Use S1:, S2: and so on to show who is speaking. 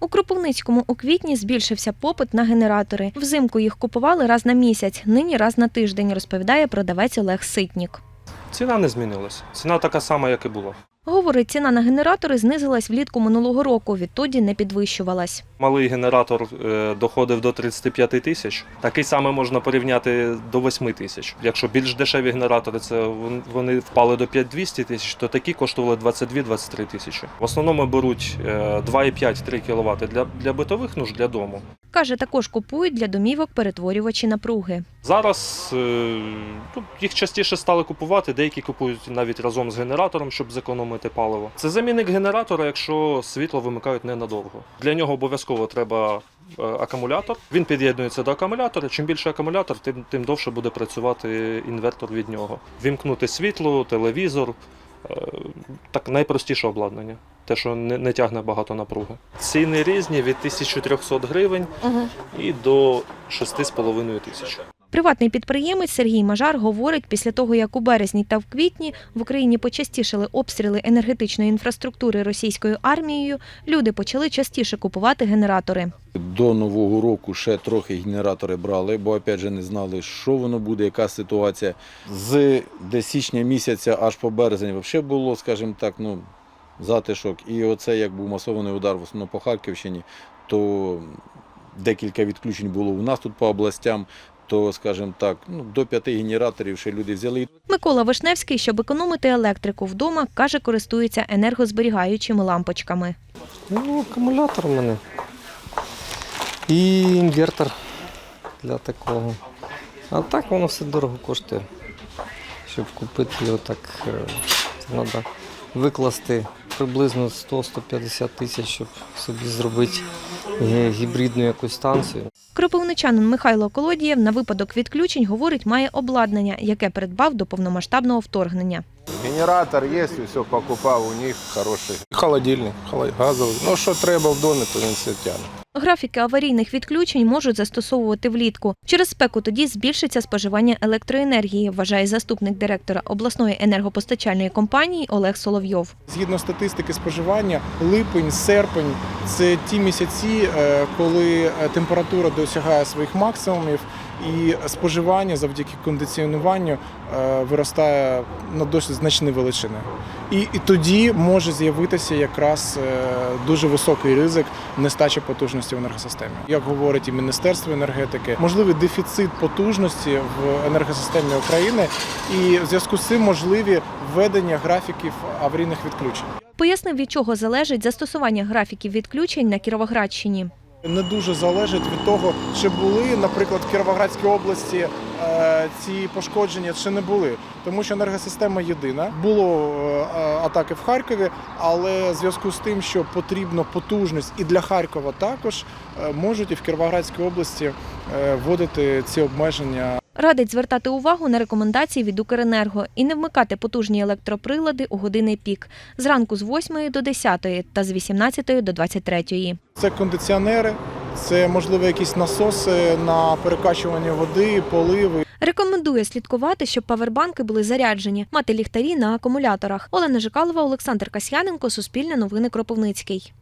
S1: У Кропивницькому у квітні збільшився попит на генератори. Взимку їх купували раз на місяць, нині раз на тиждень, розповідає продавець Олег Ситнік.
S2: Ціна не змінилася. Ціна така сама, як і була.
S1: Говорить, ціна на генератори знизилась влітку минулого року, відтоді не підвищувалась.
S2: Малий генератор е, доходив до 35 тисяч. Такий саме можна порівняти до 8 тисяч. Якщо більш дешеві генератори, це вони впали до 5200 тисяч, то такі коштували 22-23 тисячі. В основному беруть е, 2,5-3 кВт для, для битових нужд для дому.
S1: Каже, також купують для домівок перетворювачі напруги.
S2: Зараз е, ну, їх частіше стали купувати, деякі купують навіть разом з генератором, щоб зекономити паливо. Це замінник генератора, якщо світло вимикають ненадовго. Для нього обов'язково треба е, акумулятор. Він під'єднується до акумулятора. Чим більше акумулятор, тим, тим довше буде працювати інвертор від нього. Вімкнути світло, телевізор. е, Так, найпростіше обладнання. Те, що не, не тягне багато напруги. Ціни різні від 1300 гривень і до 6,5 тисяч.
S1: Приватний підприємець Сергій Мажар говорить, після того, як у березні та в квітні в Україні почастішали обстріли енергетичної інфраструктури російською армією, люди почали частіше купувати генератори.
S3: До Нового року ще трохи генератори брали, бо опять же не знали, що воно буде, яка ситуація. З десь січня місяця аж по березень взагалі було, скажімо так, ну, затишок. І оце як був масований удар в основному по Харківщині, то декілька відключень було у нас тут по областям, то, скажімо так, ну, до п'яти генераторів ще люди взяли.
S1: Микола Вишневський, щоб економити електрику вдома, каже, користується енергозберігаючими лампочками.
S4: Ну, акумулятор у мене. І інвертор для такого. А так воно все дорого коштує. Щоб купити його так, е, треба викласти приблизно 100-150 тисяч, щоб собі зробити гібридну якусь станцію.
S1: Кропивничанин Михайло Колодієв на випадок відключень, говорить, має обладнання, яке придбав до повномасштабного вторгнення.
S5: Генератор є, все покупав у них хороший.
S6: Холодильник, газовий. Ну, що треба в домі, то він все тягне.
S1: Графіки аварійних відключень можуть застосовувати влітку. Через спеку тоді збільшиться споживання електроенергії, вважає заступник директора обласної енергопостачальної компанії Олег Соловйов.
S7: Згідно статистики споживання, липень, серпень це ті місяці, е, коли е, температура досягає своїх максимумів, і споживання завдяки кондиціонуванню е, виростає на досить значні величини. І, і тоді може з'явитися якраз е, дуже високий ризик нестачі потужності в енергосистемі. Як говорить і Міністерство енергетики, можливий дефіцит потужності в енергосистемі України, і в зв'язку з цим можливі введення графіків аварійних відключень.
S1: Пояснив, від чого залежить застосування графіків відключень на Кіровоградщині.
S7: Не дуже залежить від того, чи були, наприклад, в Кіровоградській області е, ці пошкодження чи не були, тому що енергосистема єдина. Було е, атаки в Харкові, але в зв'язку з тим, що потрібна потужність і для Харкова також е, можуть і в Кіровоградській області е, вводити ці обмеження
S1: Радить звертати увагу на рекомендації від Укренерго і не вмикати потужні електроприлади у години пік зранку з 8 до 10 та з 18 до 23.
S7: Це кондиціонери, це можливо якісь насоси на перекачування води, поливи.
S1: Рекомендує слідкувати, щоб павербанки були заряджені, мати ліхтарі на акумуляторах. Олена Жикалова, Олександр Касьяненко, Суспільне новини Кропивницький.